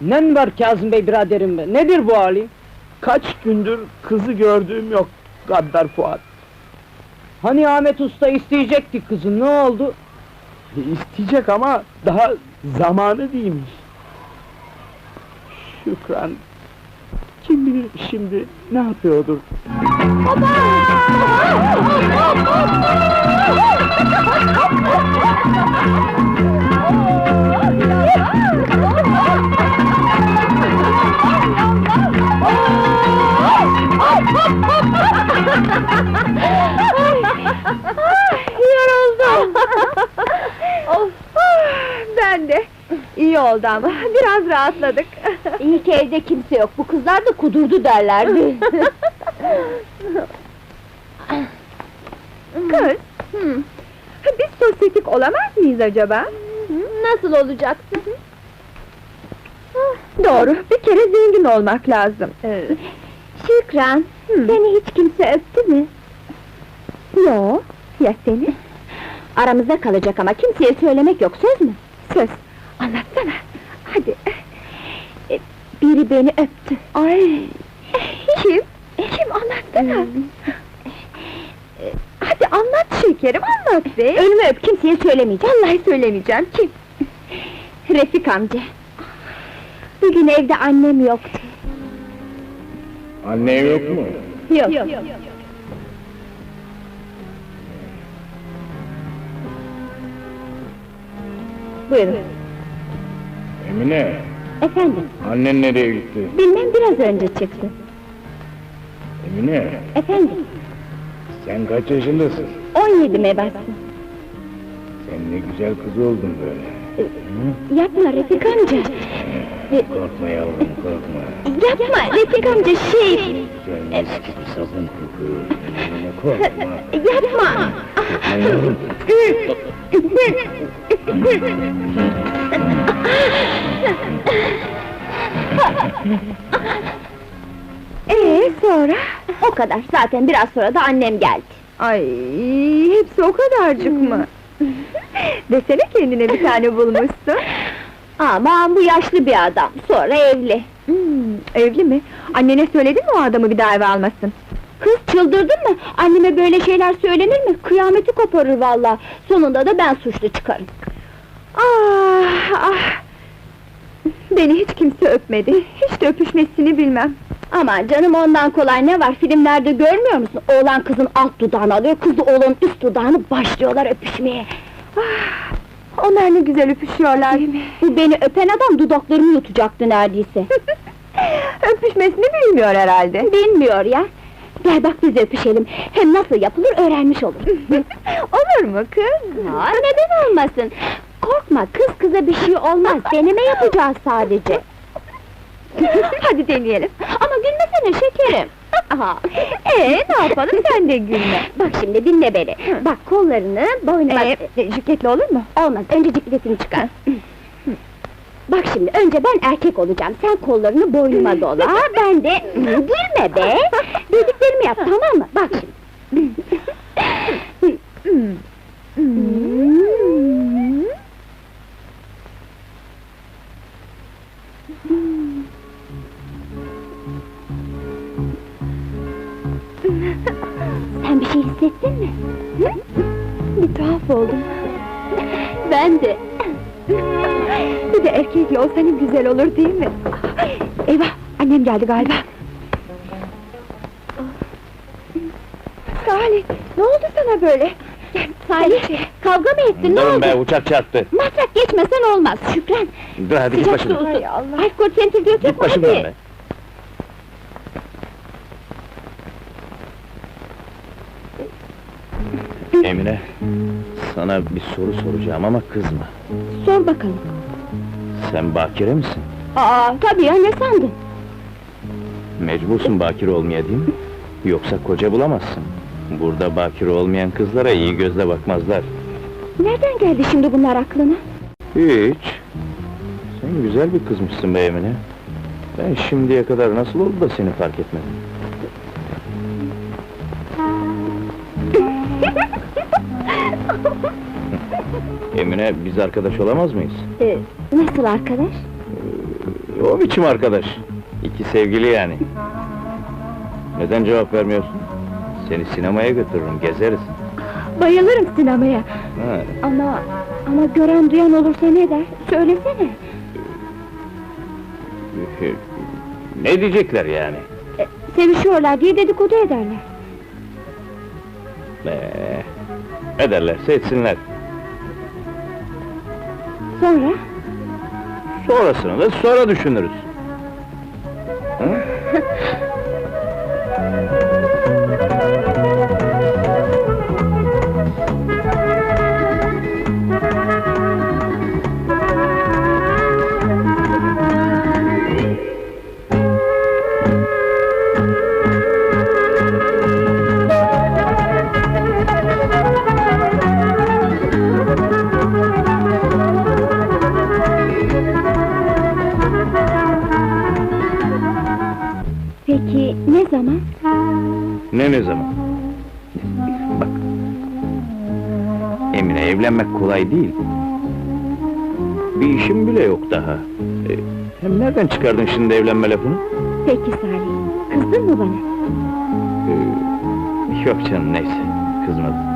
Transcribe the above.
Nen var Kazım Bey biraderim be? Nedir bu hali? Kaç gündür kızı gördüğüm yok Gaddar Fuat. Hani Ahmet Usta isteyecekti kızı, ne oldu? İsteyecek ama daha zamanı değilmiş. Şükran... Kim bilir şimdi ne yapıyordur? Yoruldum. Ben de. İyi oldu ama, biraz rahatladık. İyi ki evde kimse yok. Bu kızlar da kudurdu derlerdi. Kız, biz sosyetik olamaz mıyız acaba? Nasıl olacaksın? Doğru, bir kere zengin olmak lazım. Şükran, Hı. seni hiç kimse öptü mü? Yo, ya seni? Aramızda kalacak ama kimseye söylemek yok, söz mü? Söz, anlatsana. Hadi. E, Biri beni öptü. Ay, kim? Kim anlatsana. Hadi anlat şekerim, anlat be. Önümü öp, kimseye söylemeyeceğim. Vallahi söylemeyeceğim, kim? Refik amca. Bir gün evde annem yoktu. Anne yok mu? Yok. Buyurun. Emine, Efendim, annen nereye gitti? bilmem biraz önce çıktı. Emine, Efendim, sen kaç yaşındasın? 17 mebastı. Sen ne güzel kız oldun böyle. Yapma Refik amca. Korkma yavrum, korkma. Yapma Refik amca şey. Güzel mis gibi sabun kokuyor. Emine korkma. Yapma. Korkma yavrum. Ee sonra? O kadar. Zaten biraz sonra da annem geldi. Ay, hepsi o kadarcık mı? Desene kendine bir tane bulmuşsun. Aman bu yaşlı bir adam. Sonra evli. Hmm, evli mi? Annene söyledin mi o adamı bir daha eve almasın? Kız çıldırdın mı? Anneme böyle şeyler söylenir mi? Kıyameti koparır valla. Sonunda da ben suçlu çıkarım. Ah, ah! Beni hiç kimse öpmedi, hiç de öpüşmesini bilmem. Aman canım ondan kolay ne var? Filmlerde görmüyor musun? Oğlan kızın alt dudağını alıyor, kız da oğlanın üst dudağını başlıyorlar öpüşmeye. Onlar ne güzel öpüşüyorlar. Bu beni öpen adam dudaklarımı yutacaktı neredeyse. Öpüşmesini bilmiyor herhalde. Bilmiyor ya. Gel bak biz öpüşelim. Hem nasıl yapılır öğrenmiş olur. Olur mu kız? Aa, neden olmasın? Korkma, kız kıza bir şey olmaz. Deneme yapacağız sadece. Hadi deneyelim. Ama gülmesene şekerim. Aha. Ee, ne yapalım sen de gülme. Bak şimdi dinle beni. Bak kollarını boynuma... Ee, jiketli olur mu? Olmaz, önce cikletini çıkar. Bak şimdi, önce ben erkek olacağım. Sen kollarını boynuma dola, ben de... Gülme be! Dediklerimi yap, tamam mı? Bak şimdi. Sen bir şey hissettin mi? Bir tuhaf oldum. Ben de. Bir de erkekle olsa ne güzel olur değil mi? Eyvah, annem geldi galiba. Salih, ne oldu sana böyle? Gel, Salih, kavga mı ettin, ne Durun oldu? be, uçak çarptı. Matrak geçmesen olmaz, Şükran! Dur hadi git başımdan. Hay Allah. Alkol sentri dök Git başımdan be. Emine, sana bir soru soracağım ama kızma. Sor bakalım. Sen bakire misin? Aa, tabii ya, ne sandın? Mecbursun bakire olmaya değil mi? Yoksa koca bulamazsın. Burada bakire olmayan kızlara iyi gözle bakmazlar. Nereden geldi şimdi bunlar aklına? Hiç. Sen güzel bir kızmışsın be Emine. Ben şimdiye kadar nasıl oldu da seni fark etmedim? Emine, biz arkadaş olamaz mıyız? Ee, nasıl arkadaş? O biçim arkadaş. İki sevgili yani. Neden cevap vermiyorsun? Seni sinemaya götürürüm, gezeriz. Bayılırım sinemaya. Ha, Ama, ama gören duyan olursa ne der? Söylesene. ne diyecekler yani? E, sevişiyorlar diye dedikodu ederler. Ee, ederlerse etsinler. Sonra? Sonrasını da sonra düşünürüz. Hı? ne ne zaman? Bak. Emine evlenmek kolay değil. Bir işim bile yok daha. E, hem nereden çıkardın şimdi evlenme lafını? Peki Salih, kızdın mı bana? Ee, yok canım neyse, kızmadım.